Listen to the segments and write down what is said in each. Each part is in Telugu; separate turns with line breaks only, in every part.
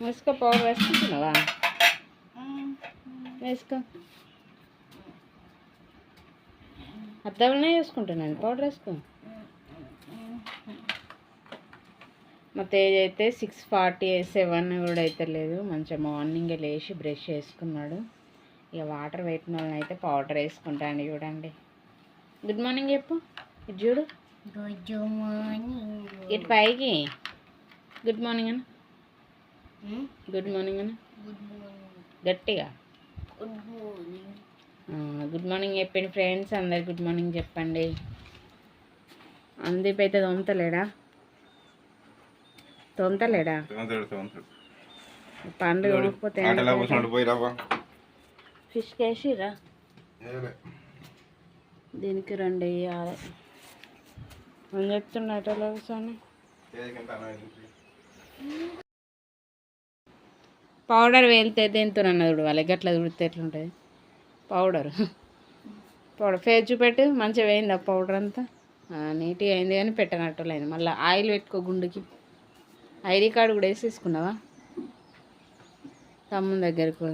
వేసుకో పౌడర్ వేసుకుంటున్నావా వేసుకో అద్దవలనే వేసుకుంటున్నాను పౌడర్ వేసుకో మా తేజ్ అయితే సిక్స్ ఫార్టీ సెవెన్ కూడా అయితే లేదు మంచిగా మార్నింగ్ లేచి బ్రష్ చేసుకున్నాడు. ఇక వాటర్ పెట్టిన వాళ్ళని అయితే పౌడర్ వేసుకుంటాను చూడండి గుడ్ మార్నింగ్ చెప్పు ఇటు చూడు
గుడ్ మార్నింగ్
ఇటు పైకి గుడ్ మార్నింగ్ అన్న? గుడ్ మార్నింగ్
గుడ్ మార్నింగ్
గట్టిగా?
గుడ్ మార్నింగ్
గుడ్ మార్నింగ్ చెప్పండి ఫ్రెండ్స్ అందరు గుడ్ మార్నింగ్ చెప్పండి. అందీప్ అయితే తోముతలేడా? తోముతలేడా? పండ్లు తోమకపోతే ఫిష్ కేసిరా దీనికి రెండు వేయాలి అని చెప్తున్నా కూర్చొని? పౌడర్ వేలితే దేంతో అన్నది వాళ్ళకి గట్లా తుడితే ఎట్లుంటుంది? పౌడర్. పౌడర్. ఫేస్ చూపెట్టు మంచిగా వేయింది ఆ పౌడర్ అంతా. నీట్గా అయింది కానీ పెట్టనట్టు లేదు మళ్ళీ ఆయిల్ పెట్టుకో గుండుకి. ఐడి కార్డు కూడా వేసేసుకున్నావా? తమ్ముని దగ్గరకు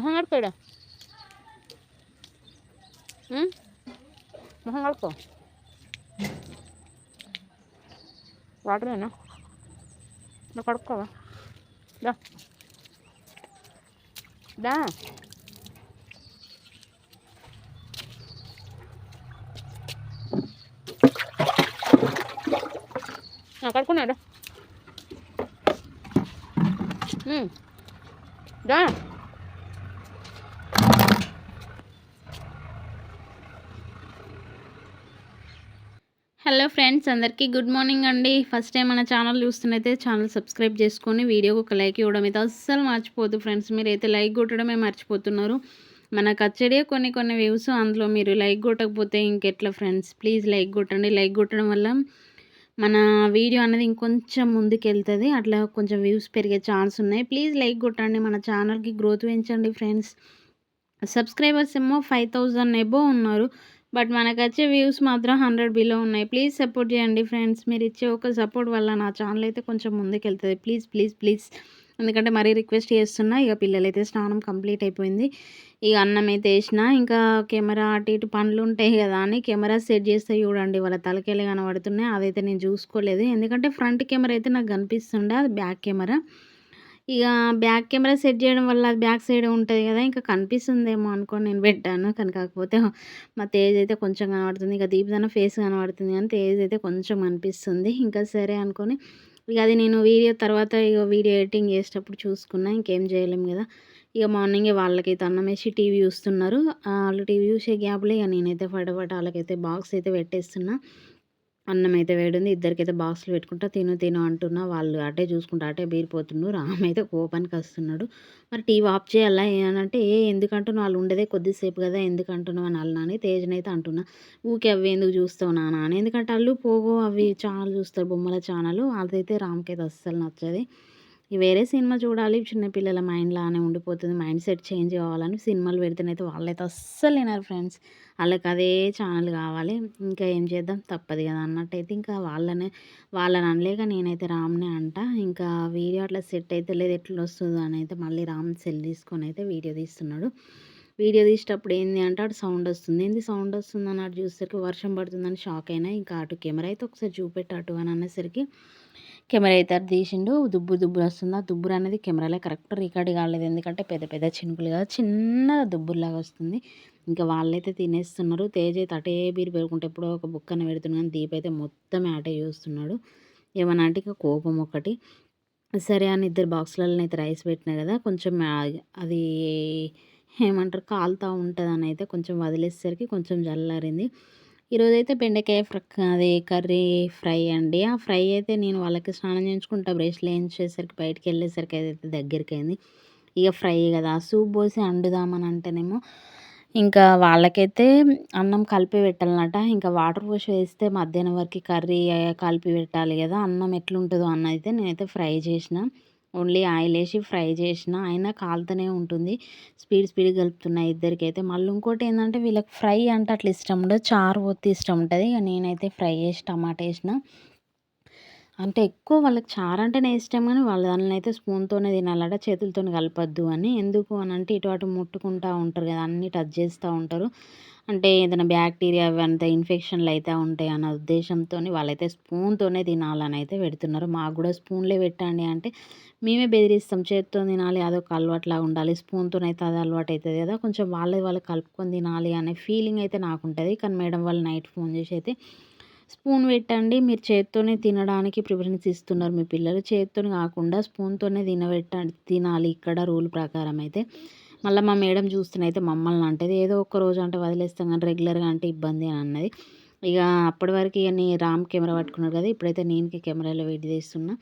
పోదాం. మొహం కడుకోడా మొహం కడుకో వాటరేనా నువ్వు కడుక్కోవా దా దా కడుకున్నాడా దా హలో ఫ్రెండ్స్ అందరికీ గుడ్ మార్నింగ్ అండి. ఫస్ట్ టైం మన ఛానల్ చూస్తున్నైతే ఛానల్ సబ్స్క్రైబ్ చేసుకొని వీడియోకి ఒక లైక్ ఇవ్వడం అయితే అస్సలు మర్చిపోదు ఫ్రెండ్స్. మీరైతే లైక్ కొట్టడమే మర్చిపోతున్నారు. మనకు వచ్చేడే కొన్ని కొన్ని వ్యూస్ అందులో మీరు లైక్ కొట్టకపోతే ఇంకెట్లా ఫ్రెండ్స్? ప్లీజ్ లైక్ కొట్టండి. లైక్ కొట్టడం వల్ల మన వీడియో అనేది ఇంకొంచెం ముందుకెళ్తుంది. అట్లా కొంచెం వ్యూస్ పెరిగే ఛాన్స్ ఉన్నాయి. ప్లీజ్ లైక్ కొట్టండి. మన ఛానల్కి గ్రోత్ పెంచండి ఫ్రెండ్స్. సబ్స్క్రైబర్స్ ఏమో ఫైవ్ థౌజండ్ ఎబో ఉన్నారు. బట్ మనకు వచ్చే వ్యూస్ మాత్రం హండ్రెడ్ బిలో ఉన్నాయి. ప్లీజ్ సపోర్ట్ చేయండి ఫ్రెండ్స్. మీరు ఇచ్చే ఒక సపోర్ట్ వల్ల నా ఛానల్ అయితే కొంచెం ముందుకెళ్తుంది. Please please please. ఎందుకంటే మరీ రిక్వెస్ట్ చేస్తున్నా ఇక పిల్లలైతే స్నానం కంప్లీట్ అయిపోయింది. ఇక అన్నం అయితే వేసిన ఇంకా కెమెరా అటు ఇటు పనులు ఉంటాయి కదా అని కెమెరా సెట్ చేస్తే చూడండి. వాళ్ళ తలకెళ్ళి కనబడుతున్నాయి. అదైతే నేను చూసుకోలేదు. ఎందుకంటే ఫ్రంట్ కెమెరా అయితే నాకు కనిపిస్తుండే అది బ్యాక్ కెమెరా. ఇక బ్యాక్ కెమెరా సెట్ చేయడం వల్ల అది బ్యాక్ సైడ్ ఉంటుంది కదా ఇంకా కనిపిస్తుందేమో అనుకోని నేను పెట్టాను. కానీ కాకపోతే మా తేజ్ అయితే కొంచెం కనబడుతుంది. ఇక దీపదన ఫేస్ కనబడుతుంది కానీ తేజ్ అయితే కొంచెం అనిపిస్తుంది. ఇంకా సరే అనుకొని ఇక అది నేను వీడియో తర్వాత ఇక వీడియో ఎడిటింగ్ చేసేటప్పుడు చూసుకున్నా ఇంకేం చేయలేం కదా. ఇక మార్నింగే వాళ్ళకైతే అన్నం వేసి టీవీ చూస్తున్నారు వాళ్ళు టీవీ చూసే గ్యాప్లో ఇక నేనైతే ఫటాఫట వాళ్ళకైతే బాక్స్ అయితే పెట్టేస్తున్నా. అన్నం అయితే వేడింది. ఇద్దరికైతే బాక్సులు పెట్టుకుంటా తిను తిను అంటున్నా. వాళ్ళు అటే చూసుకుంటా అటే బీరిపోతున్నారు రామ్ అయితే కోపానికి వస్తున్నాడు. మరి టీవీ ఆఫ్ చేయాలా అంటే ఏ ఎందుకంటున్నావు? వాళ్ళు ఉండేదే కొద్దిసేపు కదా ఎందుకంటున్నావు అని వాళ్ళు నాని తేజనైతే అంటున్నా. ఊకే అవి ఎందుకు చూస్తావు నాన్న అని. ఎందుకంటే వాళ్ళు పోగో అవి ఛానల్ చూస్తారు బొమ్మల ఛానల్. వాళ్ళదైతే అయితే అస్సలు నచ్చది. వేరే సినిమా చూడాలి చిన్నపిల్లల మైండ్ లానే ఉండిపోతుంది మైండ్ సెట్ చేంజ్ కావాలని సినిమాలు పెడితేనైతే వాళ్ళైతే అస్సలు వినరు ఫ్రెండ్స్. వాళ్ళకి అదే ఛానల్ కావాలి ఇంకా ఏం చేద్దాం? తప్పదు కదా అన్నట్టయితే ఇంకా వాళ్ళనే వాళ్ళని అనలేక నేనైతే రామ్నే అంట. ఇంకా వీడియో అట్లా సెట్ అయితే లేదు ఎట్లా వస్తుందో అని అయితే మళ్ళీ రామ్ సెల్ తీసుకొని అయితే వీడియో తీస్తున్నాడు. వీడియో తీసేటప్పుడు ఏంది అంటే అటు సౌండ్ వస్తుంది. ఏంది సౌండ్ వస్తుంది అని అటు చూసేసరికి వర్షం పడుతుందని షాక్ అయినా ఇంకా అటు కెమెరా అయితే ఒకసారి చూపెట్టు అటు అని అనేసరికి కెమెరా అయితే తీసిండు. దుబ్బు దుబ్బులు వస్తుంది. ఆ దుబ్బురు అనేది కెమెరాలో కరెక్ట్ రికార్డ్ కాలేదు. ఎందుకంటే పెద్ద పెద్ద చినుకులు కదా చిన్నగా దుబ్బుల్లాగా వస్తుంది. ఇంకా వాళ్ళైతే తినేస్తున్నారు. తేజ్ అయితే అటే బీరు పెరుగుకుంటే ఎప్పుడో ఒక బుక్కన పెడుతున్నాను కానీ దీప్ అయితే మొత్తం అటే చూస్తున్నాడు. ఏమన్నా అంటే ఇంకా కోపం ఒకటి. సరే అని ఇద్దరు బాక్సులలో అయితే రైస్ పెట్టినా కదా కొంచెం అది ఏమంటారు కాలుతూ ఉంటుంది అని అయితే కొంచెం వదిలేసరికి కొంచెం జల్లారింది. ఈరోజు అయితే బెండకాయ ఫ్ర అది కర్రీ ఫ్రై అండి. ఆ ఫ్రై అయితే నేను వాళ్ళకి స్నానం చేయించుకుంటా బ్రష్లు వేయించేసరికి బయటకు వెళ్ళేసరికి అయితే దగ్గరికి అయింది ఇక ఫ్రై కదా సూప్ పోసి వండుదామని అంటేనేమో ఇంకా వాళ్ళకైతే అన్నం కలిపి పెట్టాలన్నట ఇంకా వాటర్ పోసి వేస్తే మధ్యాహ్నం వరకు కర్రీ కలిపి పెట్టాలి కదా అన్నం ఎట్లుంటుందో అన్న అయితే నేనైతే ఫ్రై చేసిన. ఓన్లీ ఆయిల్ వేసి ఫ్రై చేసిన అయినా కాలుతూనే ఉంటుంది. స్పీడ్ స్పీడ్ కలుపుతున్నాయి ఇద్దరికైతే. మళ్ళీ ఇంకోటి ఏంటంటే వీళ్ళకి ఫ్రై అంటే అట్లా ఇష్టం ఉండదు. చారు పోతే ఇష్టం ఉంటుంది. ఇక నేనైతే ఫ్రై చేసి టమాటా వేసిన. అంటే ఎక్కువ వాళ్ళకి చారు అంటేనే ఇష్టం కానీ వాళ్ళ దానిని అయితే స్పూన్తోనే తినాలట చేతులతో కలపద్దు అని. ఎందుకు అని అంటే ఇటు అటు ముట్టుకుంటూ ఉంటారు కదా అన్నీ టచ్ చేస్తూ ఉంటారు. అంటే ఏదైనా బ్యాక్టీరియా అవంతా ఇన్ఫెక్షన్లు అయితే ఉంటాయి అన్న ఉద్దేశంతో వాళ్ళైతే స్పూన్తోనే తినాలని అయితే పెడుతున్నారు. మాకు కూడా స్పూన్లే పెట్టండి అంటే మేమే బెదిరిస్తాం చేతితో తినాలి అదొక అలవాటులా ఉండాలి స్పూన్తో అయితే అది అలవాటు అవుతుంది కదా కొంచెం వాళ్ళది వాళ్ళు కలుపుకొని తినాలి అనే ఫీలింగ్ అయితే నాకు ఉంటుంది. కానీ మేడం వాళ్ళు నైట్ ఫోన్ చేసి అయితే స్పూన్ పెట్టండి మీరు చేత్తోనే తినడానికి ప్రిఫరెన్స్ ఇస్తున్నారు మీ పిల్లలు. చేత్తోనే కాకుండా స్పూన్తోనే తినబెట్ట తినాలి ఇక్కడ రూల్ ప్రకారం అయితే. మళ్ళీ మా మేడం చూస్తున్నైతే మమ్మల్ని అంటది ఏదో ఒక రోజు అంటే వదిలేస్తాం కానీ రెగ్యులర్గా అంటే ఇబ్బంది అని అన్నది. ఇక అప్పటి వరకు ఇక నీ రామ్ కెమెరా పట్టుకున్నాడు కదా ఇప్పుడైతే నేను కెమెరాలో వెయిట్ చేస్తున్నా.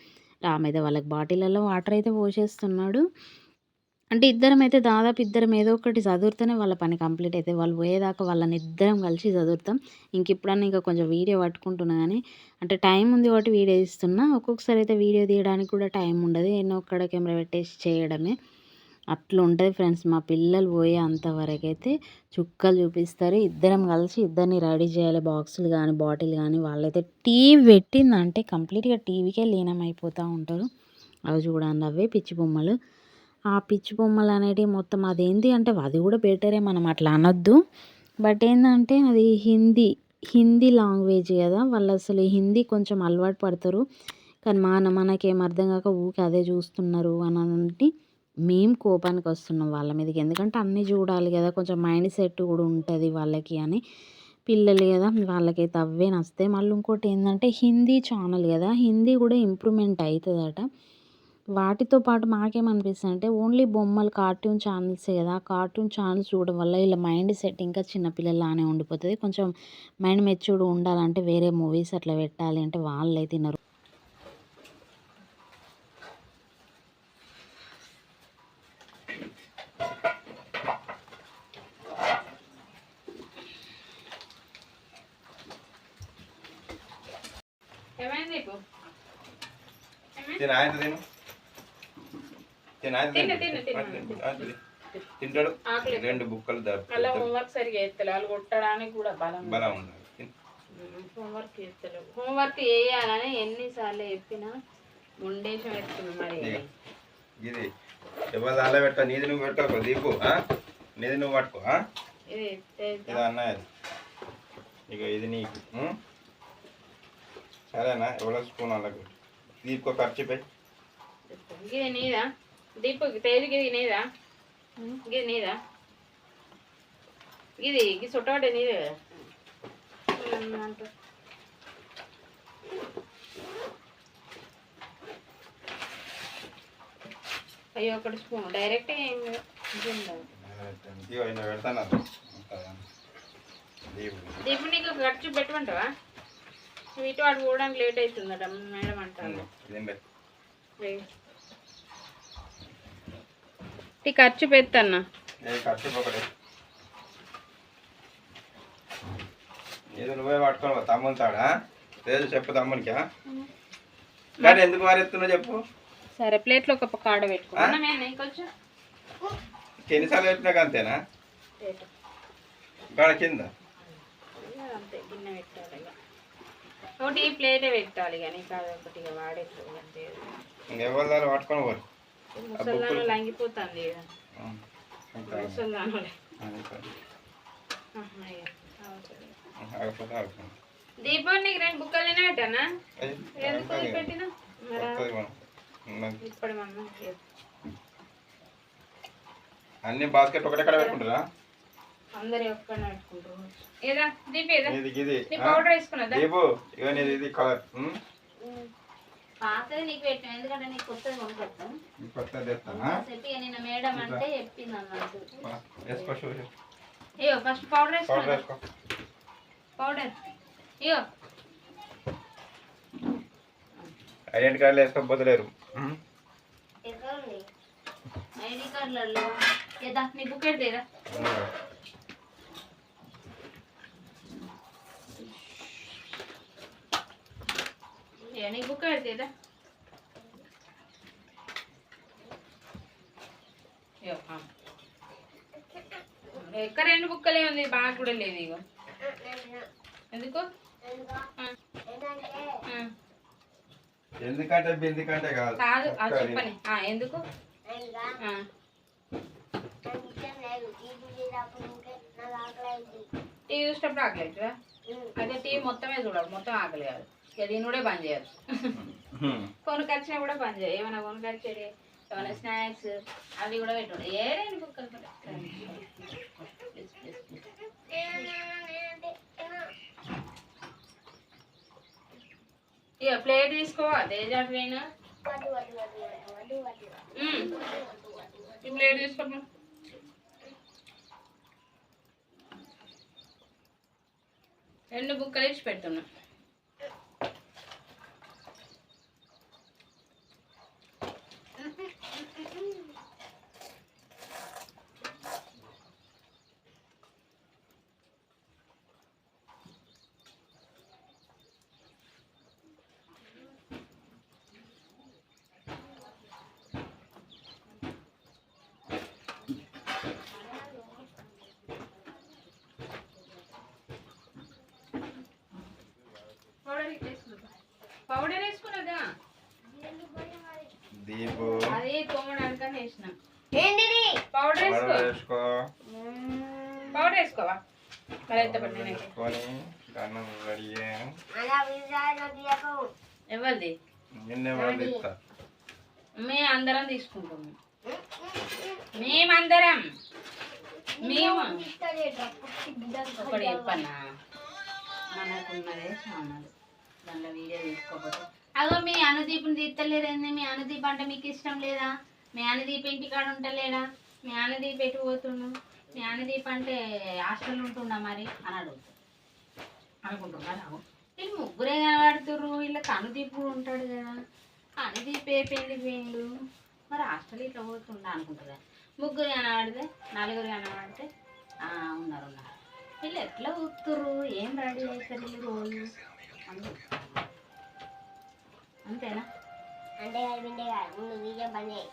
రామ్ అయితే వాళ్ళకి బాటిళ్ళల్లో వాటర్ అయితే పోసేస్తున్నాడు. అంటే ఇద్దరం అయితే దాదాపు ఇద్దరం ఏదో ఒకటి చదువుతూనే వాళ్ళ పని కంప్లీట్ అయితే వాళ్ళు పోయేదాకా వాళ్ళని ఇద్దరం కలిసి చదువుతాం. ఇంక ఇప్పుడన్నా ఇంకా కొంచెం వీడియో పట్టుకుంటున్నా కానీ అంటే టైం ఉంది కాబట్టి వీడియో తీస్తున్నా. ఒక్కొక్కసారి అయితే వీడియో తీయడానికి కూడా టైం ఉండదు ఎన్నో ఒక్కడ కెమెరా పెట్టేసి చేయడమే. అట్లా ఉంటుంది ఫ్రెండ్స్. మా పిల్లలు పోయే అంతవరకు అయితే చుక్కలు చూపిస్తారు. ఇద్దరం కలిసి ఇద్దరిని రెడీ చేయాలి. బాక్సులు కానీ బాటిల్ కానీ వాళ్ళైతే టీవీ పెట్టిందంటే కంప్లీట్గా టీవీకే లీనం అయిపోతూ ఉంటారు. అవి చూడండి అవే పిచ్చి బొమ్మలు. ఆ పిచ్చి బొమ్మలు అనేటివి మొత్తం అదేంటి అంటే అది కూడా బెటరే మనం అట్లా అనొద్దు. బట్ ఏంటంటే అది హిందీ హిందీ లాంగ్వేజ్ కదా. వాళ్ళు అసలు హిందీ కొంచెం అలవాటు పడతారు. కానీ మన మనకేం అర్థం కాక ఊకే అదే చూస్తున్నారు అని అంటే మేము కోపానికి వస్తున్నాం వాళ్ళ మీదకి. ఎందుకంటే అన్నీ చూడాలి కదా కొంచెం మైండ్ సెట్ కూడా ఉంటుంది వాళ్ళకి అని. పిల్లలు కదా వాళ్ళకైతే అవే నస్తాయి మళ్ళీ ఇంకోటి ఏంటంటే హిందీ ఛానల్ కదా హిందీ కూడా ఇంప్రూవ్మెంట్ అవుతుందట వాటితో పాటు మాకేమనిపిస్తుంది అంటే ఓన్లీ బొమ్మలు కార్టూన్ ఛానల్సే కదా. ఆ కార్టూన్ ఛానల్స్ చూడడం వల్ల వీళ్ళ మైండ్ సెట్ ఇంకా చిన్నపిల్లలానే ఉండిపోతుంది. కొంచెం మైండ్ మెచ్యూర్డ్ ఉండాలంటే వేరే మూవీస్ అట్లా పెట్టాలి అంటే వాళ్ళే తినరు.
తిన ఆయన తిను. ఆయన. తింటాడు. రెండు బుక్కలు
హోంవర్క్ సరిగా ఎత్తలే వాళ్ళు కొట్టడానికి కూడా బలం
బలం ఉండాలి.
హోంవర్క్ చేస్తలేవు హోంవర్క్ చేయాలని ఎన్నిసార్లు చెప్పినా ముండేసి పెడుతుంది మరి.
ఇది ఎవరు దాలో పెట్ట నీది నువ్వు పెట్టకు దీపు? నీది నువ్వు పట్టుకో?
ఇది
అన్నది ఇక ఇది నీకు? సరేనా? ఎవరో స్పూన్ అలాగే దీపుకో ఖర్చు పెట్టి
ఇది నీదా? దీపు ఇది నీదా? ఇది నీదా? ఇది నీదే అంట. అయ్యో ఒకటి స్పూన్. డైరెక్ట్ ఏం
దీపు
దీపు నీకు ఖర్చు పెట్టమంటావా? ఇటు అటు పోవడానికి లేట్ అవుతుందట మేడం ఈ ఖర్చు పెత్తన్నా
ఏదో నువ్వే పట్టుకోవాలి తమ్ముని తాడా? లేదు చెప్పు తమ్మునికా కానీ ఎందుకు మారెత్తున్నావు చెప్పు?
సరే ప్లేట్లో ఒక కాడ కొంచెం
ఎన్నిసార్లు పెట్టినాక అంతేనా?
ప్లేట్
కాడ కింద?
అంతే గిన్నె పెట్టాలి ఒకటి ఈ ప్లేటే పెట్టాలి ఇక నీకు అది ఒకటి
ఇంకెవరి దాన్ని పట్టుకొని పోరు?
ముసల్దాను లంగిపోతుంది
కాదు. ఆగకపోతే.
దీపం నీకు రెండు బుక్కలు పెట్టానా? ఎందుకు. పెట్టినా. ఇప్పుడు మనం
అన్ని బాస్కెట్ ఒకటే కడ పెట్టుకుంటారా?
అందరి ఒక్కనే పెట్టుకుంటారు ఏదా? దీప ఏదా?
ఇది ఇది.
నీ
ఆ?
పౌడర్ వేసుకున్నదా
దీపు ఇగో నీది ఇది కలర్
పాతది నీకు పెట్టాను ఎందుకంటే నీకు కొత్తది కొనుక్కొస్తాను.
కొత్తది తెస్తానా?
చెప్పి నిన్న మేడం అంటే చెప్పింది అన్నట్టు
వేసుకో షూ
అయ్యో ఫస్ట్ పౌడర్
పౌడర్ వేసుకో. ఐడెంటి కార్డులు వేసుకోకపోతలేరు.
ఐడి కార్డులలో. ఏదా నీ బుక్ ఎడదేదా
ఉన్నదా?
నీ బుక్ పెడితేదా ఎక్క రెండు బుక్కలే ఉంది బాగా కూడా లేదు ఇగో ఎందుకు.
ఎందుకంటే బిందుకంటే కాదు
కాదు అది. చెప్పని ఎందుకు ఆ, టీవీ చూసినప్పుడు ఆకలి అవుతుందా అదే టీవీ మొత్తమే చూడాలి మొత్తం ఆకలి కాదు ఇక దీన్ని కూడా బంద్ చేయదు
హ్మ్.
కొనుకొచ్చినా కూడా బంద్ చేయాలి ఏమైనా కొనుకొచ్చేది ఏమైనా స్నాక్స్ అవి కూడా పెట్టుండే ఏ రెండు బుక్కలు కూడా. Please, please, please. ఇక ప్లేట్ తీసుకో తేజ ట్రైన్ ఈ ప్లేట్ తీసుకో రెండు బుక్కలు ఇచ్చి పెడుతున్నా. పౌడర్ వేసుకున్నా పౌడర్ వేసుకున్నదా?
దీపు.
అది తోమడానికని వేసిన.
ఏంటిది?
పౌడర్ వేసుకో.
పౌడర్ వేసుకో.
పౌడర్ వేసుకోవా? మరి ఎంత పట్టిన
వేసుకొని అన్నం రెడీ చేయం.
అలా విజయాలు తీయకు.
ఎవరిది?
నిన్నే వాళ్ళు ఇస్తా?
మేము అందరం తీసుకుంటాము మేమందరం. మేము? ఒకటి చెప్పన్నా మనకున్నదే చానల్ దాంట్లో వీడియో తీసుకోకపోతే. అగో మీ అనుదీప్ని తీస్తలేరేంది మీ అనుదీప్ అంటే మీకు ఇష్టం లేదా? మీ అనుదీప్ ఇంటికాడ ఉంటలేడా? మీ అనుదీప్ ఎటు పోతుండు? మీ అనుదీప్ అంటే హాస్టల్ ఉంటుండా మరి? అని అడుగుతాడు అనుకుంటున్నారు వీళ్ళు ముగ్గురే కనబడుతుర్రు. వీళ్ళకి అనుదీప్ కూడా ఉంటాడు కదా. అనుదీప్ ఏ పెళ్ళి పోయిండు. మరి హాస్టల్ ఇట్లా పోతుండా అనుకుంటారు ముగ్గురు కనబడితే నలుగురు కనబడితే ఉన్నారు ఉన్నారు. వీళ్ళు ఎట్లా ఊతుర్రు ఏం రెడీ అవుతారు వీళ్ళు రోజు? అంతేనా?
అంటే బిండే కాదు ముందు వీడియో బంద్ చేయి.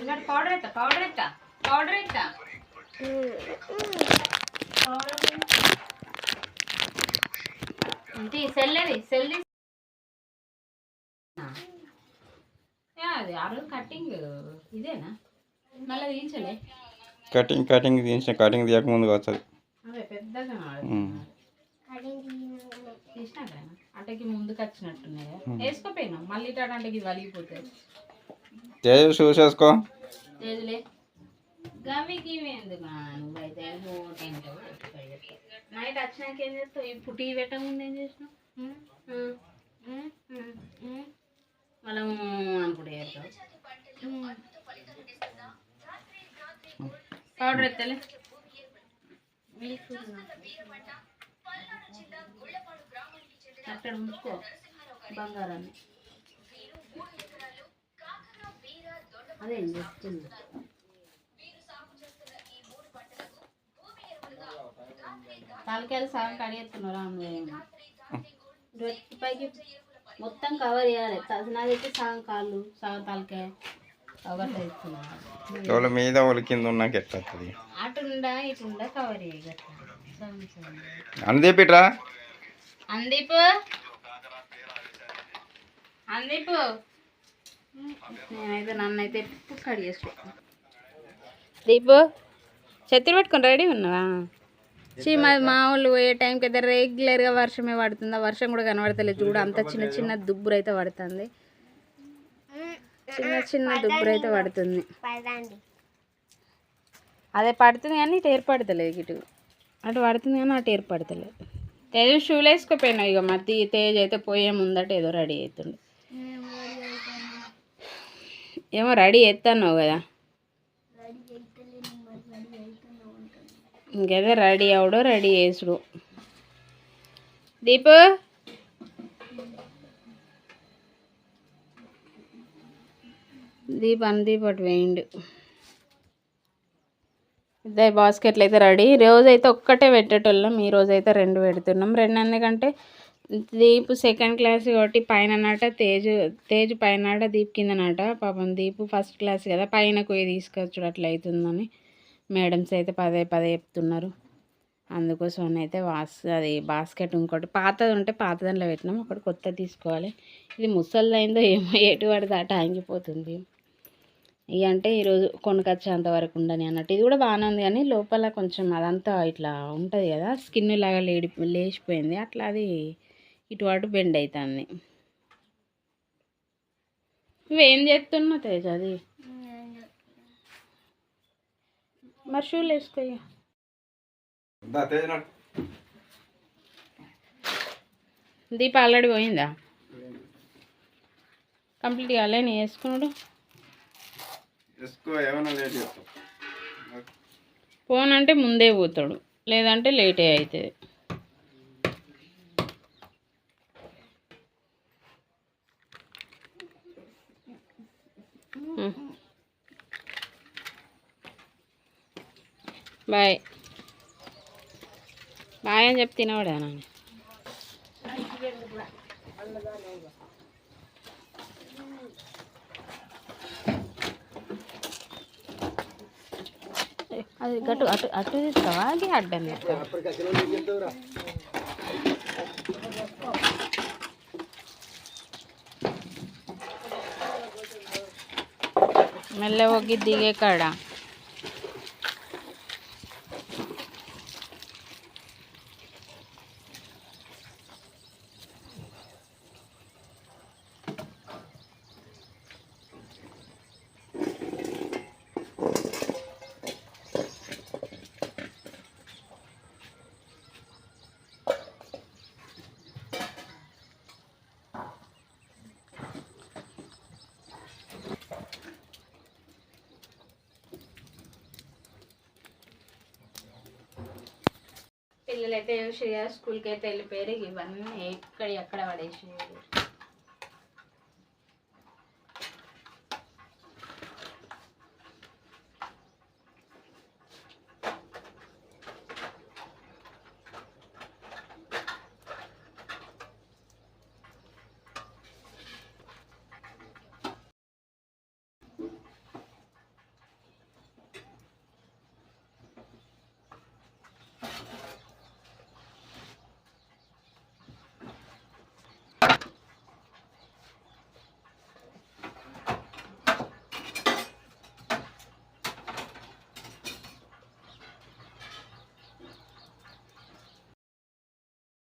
ఇక్కడ పౌడర్ ఎత్తా పౌడర్ ఎత్తా పౌడర్ ఎత్తా. ఇంటి సెల్లది సెల్లి అది ఆ రోజు కట్టింగ్ ఇదేనా? మళ్ళీ తీయించలే
కటింగ్ కటింగ్ తీసిన కటింగ్ వస్తుంది
అదే. పెద్దగా అటకి ముందుకు వచ్చినట్టున్నాయి వేసుకోపోయినా? మళ్ళీ ఇటు అంటే ఇది వలిగిపోతుంది
తేజ చూసేసుకో.
లేదులే గవికి ఇవి ఎందుకు నువ్వైతే నైట్ వచ్చినాక ఏం చేస్తావు? ఇప్పుడు టీ పెట్టకముందు ఏం చేసినావు? మనం అనుకుంటే పౌడర్ ఎత్తలే. అక్కడ ఉంచుకో. బంగారాన్ని. అదే చెప్తుంది తలకాయలు సగం కడిగేస్తున్నారు అమ్మ పైకి మొత్తం కవర్ చేయాలి. నాదైతే సగం కాళ్ళు సగం తలకాయ
వాళ్ళ మీద వాళ్ళ కింద ఉన్నాక ఎట్లా వస్తుంది
అటుండా ఇటుండా కవర్ చేయ సగం సగం
అందీపిట్రా
అందీప్ అందీప్. నేనైతే నన్నైతే ఎప్పుడు కడి చేసుకో దీపు చెత్తులు పెట్టుకొని రెడీ ఉన్నావా? చీ మా మా వాళ్ళు పోయే టైంకి అయితే రెగ్యులర్గా వర్షమే పడుతుంది ఆ వర్షం కూడా కనబడతలేదు చూడు అంత చిన్న చిన్న దుబ్బురు అయితే పడుతుంది. చిన్న చిన్న దుబ్బురు అయితే పడుతుంది. అదే పడుతుంది కానీ ఇటు ఏర్పడతలేదు ఇటు. అటు పడుతుంది కానీ అటు ఏర్పడతలేదు. తేజ షూలు వేసుకోపోయినావు ఇక మధ్య తేజ్ అయితే పోయే ముందట ఏదో రెడీ అవుతుండు. ఏమో రెడీ ఎత్తన్నావు కదా. ఇంకేదో రెడీ అవడో రెడీ చేసుడు. దీపు. దీప్ అని దీపటి వేయండు. ఇద్దరు బాస్కెట్లు అయితే రెడీ. రోజైతే ఒక్కటే పెట్టేటోళ్ళం ఈ రోజైతే రెండు పెడుతున్నాం. రెండు ఎందుకంటే దీపు సెకండ్ క్లాస్ కాబట్టి పైన నాట తేజు తేజు పైన నాట దీప్ కింద నాట పాపం దీపు ఫస్ట్ క్లాస్ కదా పైన పోయి తీసుకొచ్చుడు అట్లా అవుతుందని మేడమ్స్ అయితే పదే పదే చెప్తున్నారు. అందుకోసం అయితే వాస్ అది బాస్కెట్ ఇంకోటి పాతది ఉంటే పాత దాంట్లో పెట్టినాం ఒకటి కొత్త తీసుకోవాలి. ఇది ముసలిదైందో ఏమో ఎటు పడితే అటు ఆగిపోతుంది. ఇక అంటే ఈరోజు కొనుకొచ్చేంత వరకు ఉండని అన్నట్టు. ఇది కూడా బాగానే ఉంది కానీ లోపల కొంచెం అదంతా ఇట్లా ఉంటుంది కదా స్కిన్ లాగా లేడి లేచిపోయింది. అట్లా అది ఇటు అటు బెండ్ అవుతుంది ఇవేం చేస్తున్నావు తేజ అది? మరి షూలు వేసుకో ఇక.
దా తేజనాడు
దీప ఆల్రెడీ పోయిందా? కంప్లీట్ కాలే నీ వేసుకున్నాడు ఫోన్ అంటే ముందే పోతాడు లేదంటే లేటే అవుతుంది. బాయ్. బాయ్ అని చెప్తే తినవాడా నాన్న. అది గట్టు అటు అటు తీస్తావా? అది అడ్డం తీస్తావా మెల్ల ఒగ్గి దిగే పిల్లలైతే శ్రేయ స్కూల్కి అయితే వెళ్ళిపోయారు. ఇవన్నీ ఎక్కడ ఎక్కడ పడేసి